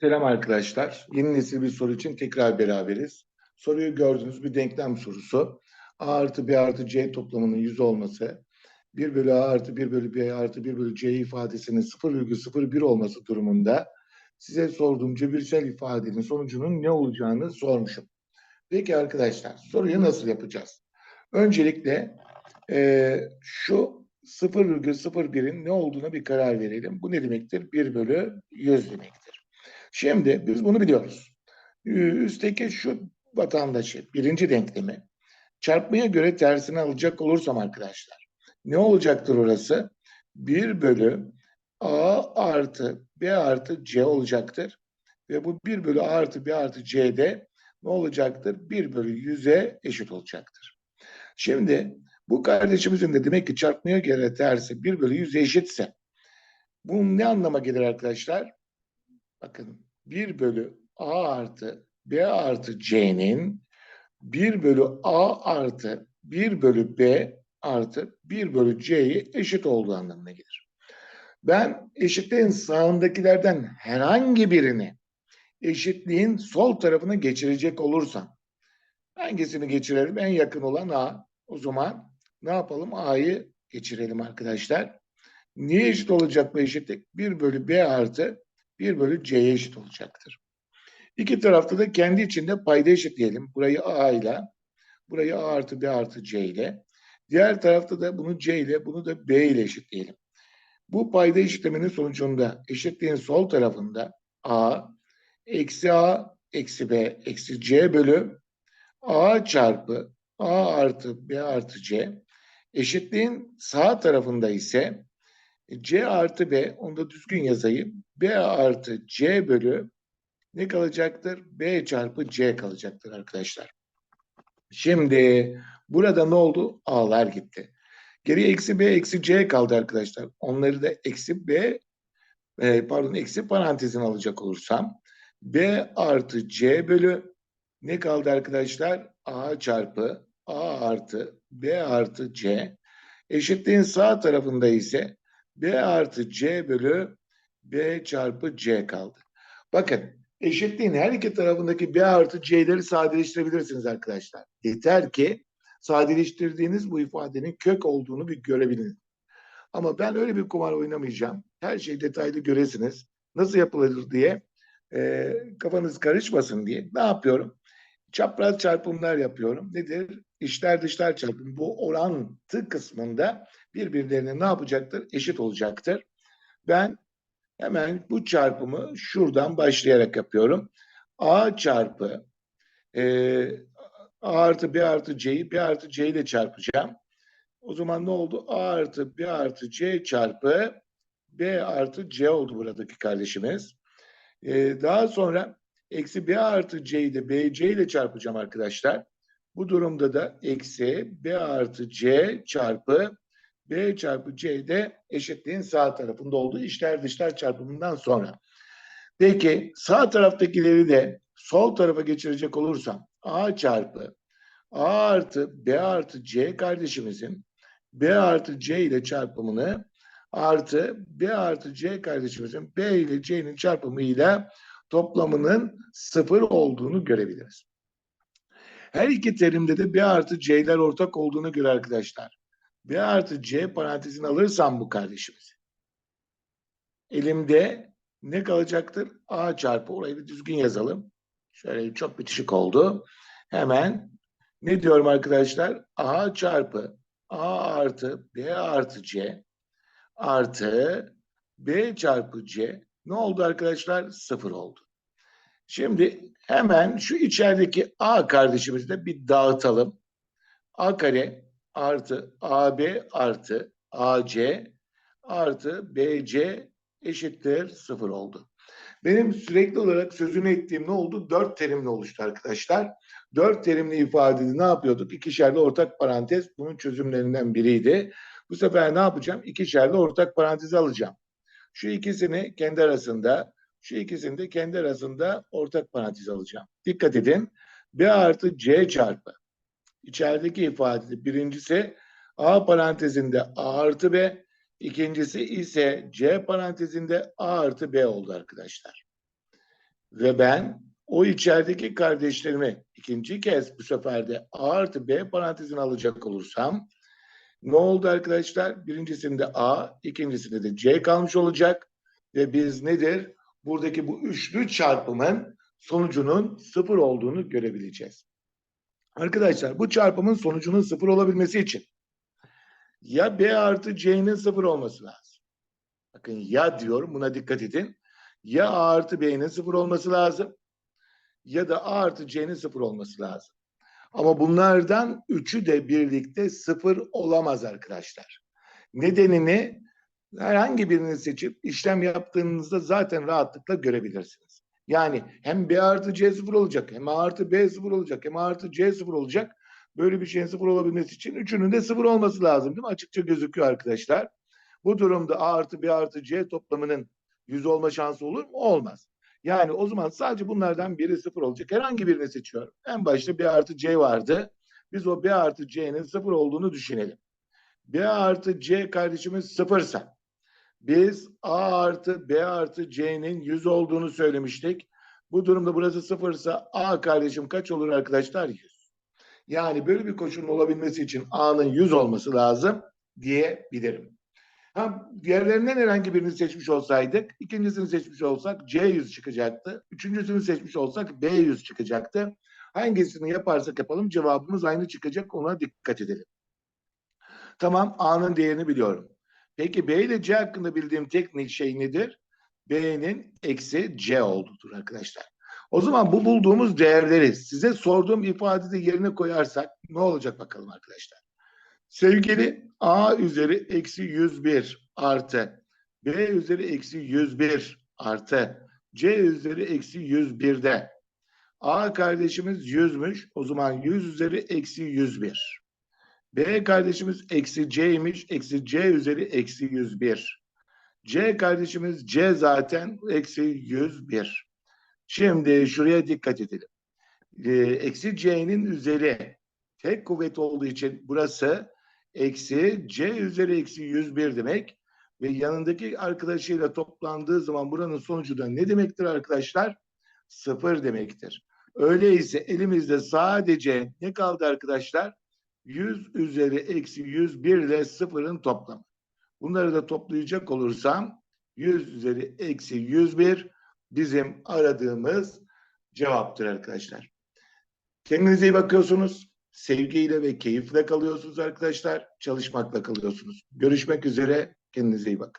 Selam arkadaşlar. Yeni nesil bir soru için tekrar beraberiz. Soruyu gördünüz bir denklem sorusu. A artı B artı C toplamının 100 olması, 1 bölü A artı 1 bölü B artı 1 bölü C ifadesinin 0,01 olması durumunda size sorduğum cebirsel ifadenin sonucunun ne olacağını sormuşum. Peki arkadaşlar soruyu nasıl yapacağız? Öncelikle eee, şu 0,01'in ne olduğuna bir karar verelim. Bu ne demektir? 1 bölü 100 demektir. Şimdi biz bunu biliyoruz. Üstteki şu vatandaşı birinci denklemi çarpmaya göre tersini alacak olursam arkadaşlar ne olacaktır orası? 1 bölü A artı B artı C olacaktır. Ve bu 1 bölü A artı B artı C'de ne olacaktır? 1 bölü 100'e eşit olacaktır. Şimdi bu kardeşimizin de demek ki çarpmaya göre tersi 1 bölü 100'e eşitse bu ne anlama gelir arkadaşlar? Bakın 1 bölü A artı B artı C'nin 1 bölü A artı 1 bölü B artı 1 bölü C'ye eşit olduğu anlamına gelir. Ben eşitliğin sağındakilerden herhangi birini eşitliğin sol tarafına geçirecek olursam hangisini geçirelim? En yakın olan A. O zaman ne yapalım? A'yı geçirelim arkadaşlar. Niye eşit olacak bu eşitlik? 1 bölü B artı 1 bölü C'ye eşit olacaktır. İki tarafta da kendi içinde payda eşitleyelim. Burayı A ile, burayı A artı B artı C ile. Diğer tarafta da bunu C ile, bunu da B ile eşitleyelim. Bu payda eşitlemenin sonucunda eşitliğin sol tarafında A eksi A eksi B eksi C bölü A çarpı A artı B artı C eşitliğin sağ tarafında ise C artı B, onu da düzgün yazayım. B artı C bölü ne kalacaktır? B çarpı C kalacaktır arkadaşlar. Şimdi burada ne oldu? A'lar gitti. Geriye eksi B eksi C kaldı arkadaşlar. Onları da eksi B e, pardon eksi parantezine alacak olursam B artı C bölü ne kaldı arkadaşlar? A çarpı A artı B artı C eşitliğin sağ tarafında ise B artı C bölü B çarpı C kaldı. Bakın eşitliğin her iki tarafındaki B artı C'leri sadeleştirebilirsiniz arkadaşlar. Yeter ki sadeleştirdiğiniz bu ifadenin kök olduğunu bir görebilin. Ama ben öyle bir kumar oynamayacağım. Her şeyi detaylı göresiniz. Nasıl yapılır diye e, kafanız karışmasın diye. Ne yapıyorum? Çapraz çarpımlar yapıyorum. Nedir? İşler dışlar çarpımı. Bu orantı kısmında birbirlerine ne yapacaktır? Eşit olacaktır. Ben hemen bu çarpımı şuradan başlayarak yapıyorum. A çarpı e, A artı B artı C'yi B artı C ile çarpacağım. O zaman ne oldu? A artı B artı C çarpı B artı C oldu buradaki kardeşimiz. E, daha sonra eksi B artı C'yi de BC ile çarpacağım arkadaşlar. Bu durumda da eksi B artı C çarpı B çarpı C de eşitliğin sağ tarafında olduğu işler dışlar çarpımından sonra. Peki sağ taraftakileri de sol tarafa geçirecek olursam A çarpı A artı B artı C kardeşimizin B artı C ile çarpımını artı B artı C kardeşimizin B ile C'nin çarpımıyla toplamının sıfır olduğunu görebiliriz. Her iki terimde de B artı C'ler ortak olduğunu göre arkadaşlar. B artı C parantezini alırsam bu kardeşimizi. Elimde ne kalacaktır? A çarpı orayı bir düzgün yazalım. Şöyle çok bitişik oldu. Hemen ne diyorum arkadaşlar? A çarpı A artı B artı C artı B çarpı C ne oldu arkadaşlar? Sıfır oldu. Şimdi hemen şu içerideki A kardeşimizi de bir dağıtalım. A kare artı AB artı AC artı BC eşittir sıfır oldu. Benim sürekli olarak sözünü ettiğim ne oldu? Dört terimli oluştu arkadaşlar. Dört terimli ifadede ne yapıyorduk? İkişerli ortak parantez bunun çözümlerinden biriydi. Bu sefer ne yapacağım? İkişerli ortak parantezi alacağım. Şu ikisini kendi arasında, şu ikisini de kendi arasında ortak parantez alacağım. Dikkat edin. B artı C çarpı. İçerideki ifadede birincisi A parantezinde A artı B, ikincisi ise C parantezinde A artı B oldu arkadaşlar. Ve ben o içerideki kardeşlerimi ikinci kez bu sefer de A artı B parantezine alacak olursam ne oldu arkadaşlar? Birincisinde A, ikincisinde de C kalmış olacak. Ve biz nedir? Buradaki bu üçlü çarpımın sonucunun sıfır olduğunu görebileceğiz. Arkadaşlar bu çarpımın sonucunun sıfır olabilmesi için ya B artı C'nin sıfır olması lazım. Bakın ya diyorum buna dikkat edin. Ya A artı B'nin sıfır olması lazım ya da A artı C'nin sıfır olması lazım. Ama bunlardan üçü de birlikte sıfır olamaz arkadaşlar. Nedenini herhangi birini seçip işlem yaptığınızda zaten rahatlıkla görebilirsiniz. Yani hem B artı C sıfır olacak, hem A artı B sıfır olacak, hem A artı C sıfır olacak. Böyle bir şeyin sıfır olabilmesi için üçünün de sıfır olması lazım değil mi? Açıkça gözüküyor arkadaşlar. Bu durumda A artı B artı C toplamının 100 olma şansı olur mu? Olmaz. Yani o zaman sadece bunlardan biri sıfır olacak. Herhangi birini seçiyorum. En başta B artı C vardı. Biz o B artı C'nin sıfır olduğunu düşünelim. B artı C kardeşimiz sıfırsa biz A artı B artı C'nin 100 olduğunu söylemiştik. Bu durumda burası sıfırsa A kardeşim kaç olur arkadaşlar? 100. Yani böyle bir koşulun olabilmesi için A'nın 100 olması lazım diyebilirim. Ha, diğerlerinden herhangi birini seçmiş olsaydık, ikincisini seçmiş olsak C 100 çıkacaktı. Üçüncüsünü seçmiş olsak B 100 çıkacaktı. Hangisini yaparsak yapalım cevabımız aynı çıkacak ona dikkat edelim. Tamam A'nın değerini biliyorum. Peki B ile C hakkında bildiğim tek şey nedir? B'nin eksi C olduğudur arkadaşlar. O zaman bu bulduğumuz değerleri size sorduğum ifadede yerine koyarsak ne olacak bakalım arkadaşlar. Sevgili A üzeri eksi 101 artı B üzeri eksi 101 artı C üzeri eksi 101'de A kardeşimiz 100'müş. O zaman 100 üzeri eksi 101. B kardeşimiz eksi C'ymiş. Eksi C üzeri eksi 101. C kardeşimiz C zaten eksi 101. Şimdi şuraya dikkat edelim. Ee, eksi C'nin üzeri tek kuvvet olduğu için burası eksi C üzeri eksi 101 demek. Ve yanındaki arkadaşıyla toplandığı zaman buranın sonucu da ne demektir arkadaşlar? Sıfır demektir. Öyleyse elimizde sadece ne kaldı arkadaşlar? 100 üzeri eksi 101 ile sıfırın toplamı. Bunları da toplayacak olursam 100 üzeri eksi 101 bizim aradığımız cevaptır arkadaşlar. Kendinize iyi bakıyorsunuz. Sevgiyle ve keyifle kalıyorsunuz arkadaşlar. Çalışmakla kalıyorsunuz. Görüşmek üzere. Kendinize iyi bakın.